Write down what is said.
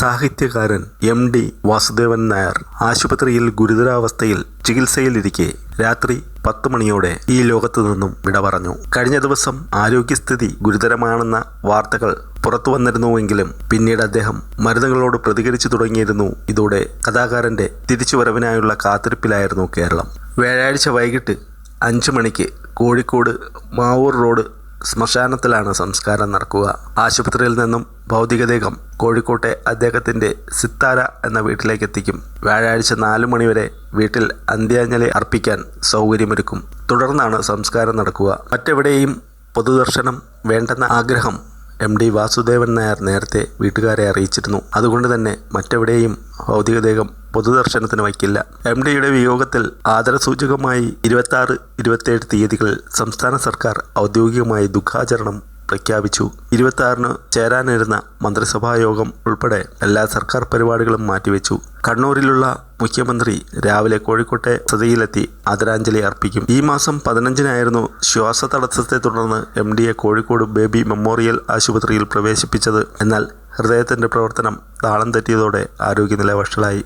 സാഹിത്യകാരൻ M D Vasudevan Nair ആശുപത്രിയിൽ ഗുരുതരാവസ്ഥയിൽ ചികിത്സയിലിരിക്കെ രാത്രി പത്ത് മണിയോടെ ഈ ലോകത്തു നിന്നും വിട പറഞ്ഞു കഴിഞ്ഞ ദിവസം ആരോഗ്യസ്ഥിതി ഗുരുതരമാണെന്ന വാർത്തകൾ പുറത്തു വന്നിരുന്നുവെങ്കിലും പിന്നീട് അദ്ദേഹം മരുന്നുകളോട് പ്രതികരിച്ചു തുടങ്ങിയിരുന്നു. ഇതോടെ കഥാകാരന്റെ തിരിച്ചുവരവിനായുള്ള കാത്തിരിപ്പിലായിരുന്നു കേരളം. വ്യാഴാഴ്ച വൈകിട്ട് അഞ്ചു മണിക്ക് കോഴിക്കോട് മാവൂർ റോഡ് ശ്മശാനത്തിലാണ് സംസ്കാരം നടക്കുക. ആശുപത്രിയിൽ നിന്നും ഭൗതികദേഹം കോഴിക്കോട്ടെ അദ്ദേഹത്തിന്റെ സിത്താര എന്ന വീട്ടിലേക്ക് എത്തിക്കും വ്യാഴാഴ്ച നാലു മണിവരെ വീട്ടിൽ അന്ത്യാഞ്ജലി അർപ്പിക്കാൻ സൗകര്യമൊരുക്കും. തുടർന്നാണ് സംസ്കാരം നടക്കുക. മറ്റെവിടെയും പൊതുദർശനം വേണ്ടെന്ന ആഗ്രഹം എം ഡി വാസുദേവൻ നായർ നേരത്തെ വീട്ടുകാരെ അറിയിച്ചിരുന്നു. അതുകൊണ്ട് തന്നെ മറ്റെവിടെയും ഭൗതികദേഹം പൊതുദർശനത്തിന് വയ്ക്കില്ല. എം ഡിയുടെ വിയോഗത്തിൽ ആദരസൂചകമായി ഇരുപത്തി ആറ് ഇരുപത്തേഴ് തീയതികളിൽ സംസ്ഥാന സർക്കാർ ഔദ്യോഗികമായി ദുഃഖാചരണം പ്രഖ്യാപിച്ചു. ഇരുപത്തി ആറിന് ചേരാനിരുന്ന മന്ത്രിസഭാ യോഗം ഉൾപ്പെടെ എല്ലാ സർക്കാർ പരിപാടികളും മാറ്റിവെച്ചു. കണ്ണൂരിലുള്ള മുഖ്യമന്ത്രി രാവിലെ കോഴിക്കോട്ടെ വസതിയിലെത്തി ആദരാഞ്ജലി അർപ്പിക്കും. ഈ മാസം പതിനഞ്ചിനായിരുന്നു ശ്വാസ തടസ്സത്തെ തുടർന്ന് എം ഡിയെ കോഴിക്കോട് ബേബി മെമ്മോറിയൽ ആശുപത്രിയിൽ പ്രവേശിപ്പിച്ചത്. എന്നാൽ ഹൃദയത്തിന്റെ പ്രവർത്തനം താളം തെറ്റിയതോടെ ആരോഗ്യനില വഷളായി.